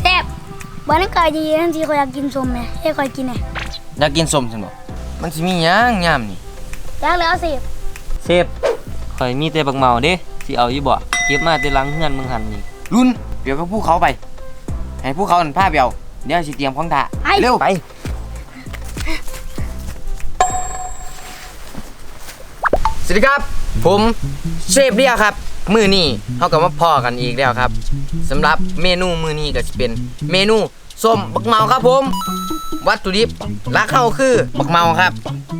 แซ่บบ้านนกายดีทั้งทีเขาอยากกินส้มไหมให้คอยกินไหมอยากกินส้มซั่นบ่มันสิมีหยังยามนี่อยากแล้วสิเซฟข่อยมีแต่บักเมาเด้สิเอาอยู่บ่เก็บมาแต่หลังเฮือนมึงหันนี่ รุ่น เดี๋ยวก็ภูเขาไป ให้ภูเขานั่นพาไปเอาเดี๋ยวสิเตรียมของท่าไอ้ เร็วไปสวัสดีครับ ผมเชฟเดียครับ มือนี้เขาก็มาพอกันอีกแล้วครับสำหรับเมนูมือนี้ก็จะเป็นเมนูส้มบักเมาครับผม วัตถุดิบลักเข้าคือบักเมาครับ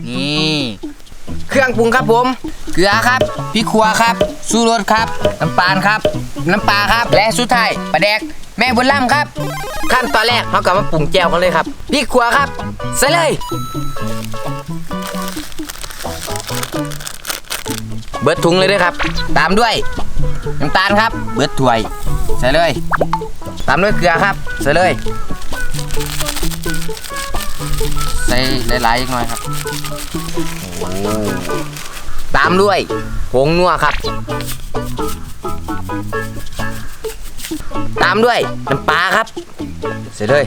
นี่ เครื่องปรุงครับผม เกลือครับพริกขัวครับสูรสครับ น้ำปานครับ น้ำปลาครับ และสุดท้ายปลาแดก แม่บุญล่ำครับ ขั้นตอนแรกเขาก็มาปรุงแจวกันเลยครับพริกขัวครับ ใส่เลย เบิดถุงเลยด้วยครับ ตามด้วยน้ำตาลครับ เบิดถ้วย ใส่เลย ตามด้วยเกลือครับ ใส่เลย ใส่หลายๆอีกหน่อยครับ ตามด้วยผงนัวครับ ตามด้วยน้ำปลาครับ เสร็จเลย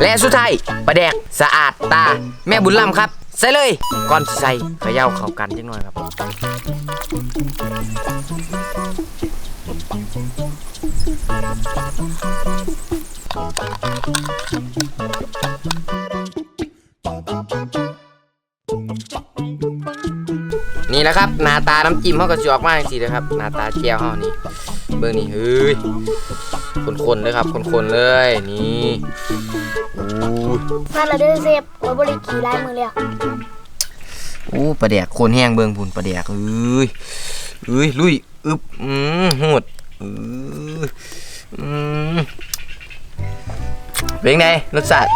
และสุดท้ายปลาแดกสะอาดตาแม่บุญล่ำครับ ใส่เลยก่อนสิใส่เขย่าเข้ากันจังหน่อยครับนี่แหละครับหน้าตาน้ำจิ้มเขาก็จะออกมาสินะครับหน้าตาแก้วเขานี่เบิ่งนี่เฮ้ยคนๆเลยครับคนๆเลยนี่อู้นั่นละเด้อเซฟเราบริขี่ลายมือเลยอะอู้ปลาแดกโคนแห้งเบิ่งพุ่นปลาแดกเอ้ยเอ้ยลุยอึบอืมโหดเอออืมเป็นไงรสชาติ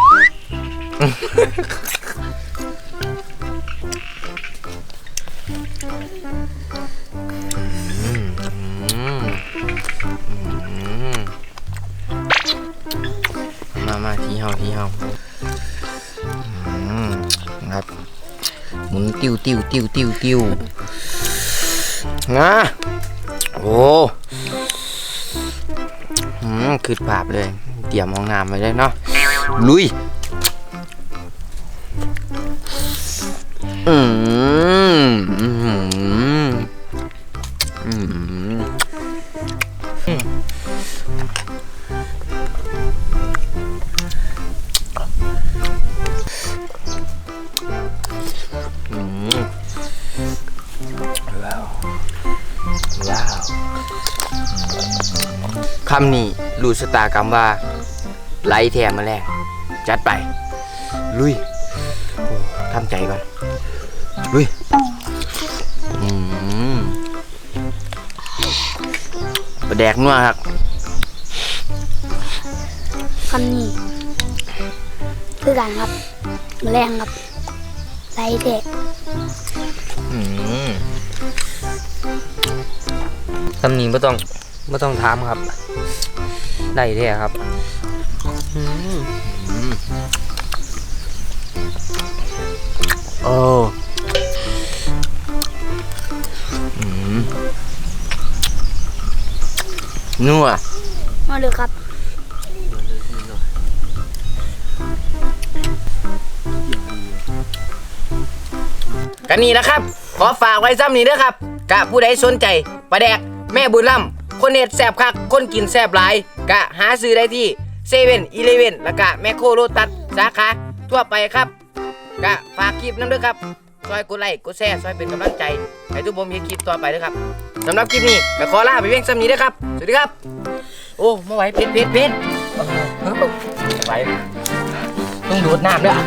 เฮาที่เฮาครับ หมุนติ้วติ้วติ้วติ้วติ้วงาโอ้อืมคือภาพเลย เตรียมห้องน้ำไว้เลยเนาะ ลุย อืม คำนี้รู้ชะตากรรมว่าไล่แทมมาแรงจัดไป ลุยทำใจก่อน ลุยมปลาแดกนัวครับคำนี้คือกันครับแมลงครับไรเทะ อืมคำนี้บ่ต้องบ่ต้องถามครับ ได้แท้ครับอืมโอ้อืมนัวมาเลยครับกันนี่นะครับ ขอฝากไว้ซ้ำนี้เด้อครับกะผู้ใดสนใจปลาแดก แม่บุญล่ำคนเน็ตแซบคัก คนกินแซบหลายกะหาซื้อได้ที่เซเว่นอีเลเว่นแล้วก็แมคโครโรตัสสาขาทั่วไปครับกะฝากคลิปน้ำด้วยครับช่วยกดไลค์กดแชร์ช่วยเป็นกำลังใจ ให้ทุกผมเห็นคลิปต่อไปด้วยครับสำหรับคลิปนี้ก็ขอลาไปเพียงซ้ำนี้ด้อครับ สวัสดีครับ โอ้ไม่ไหวเพชรเพชรเพชรไม่ไหวต้องดูดน้ำด้วยอะ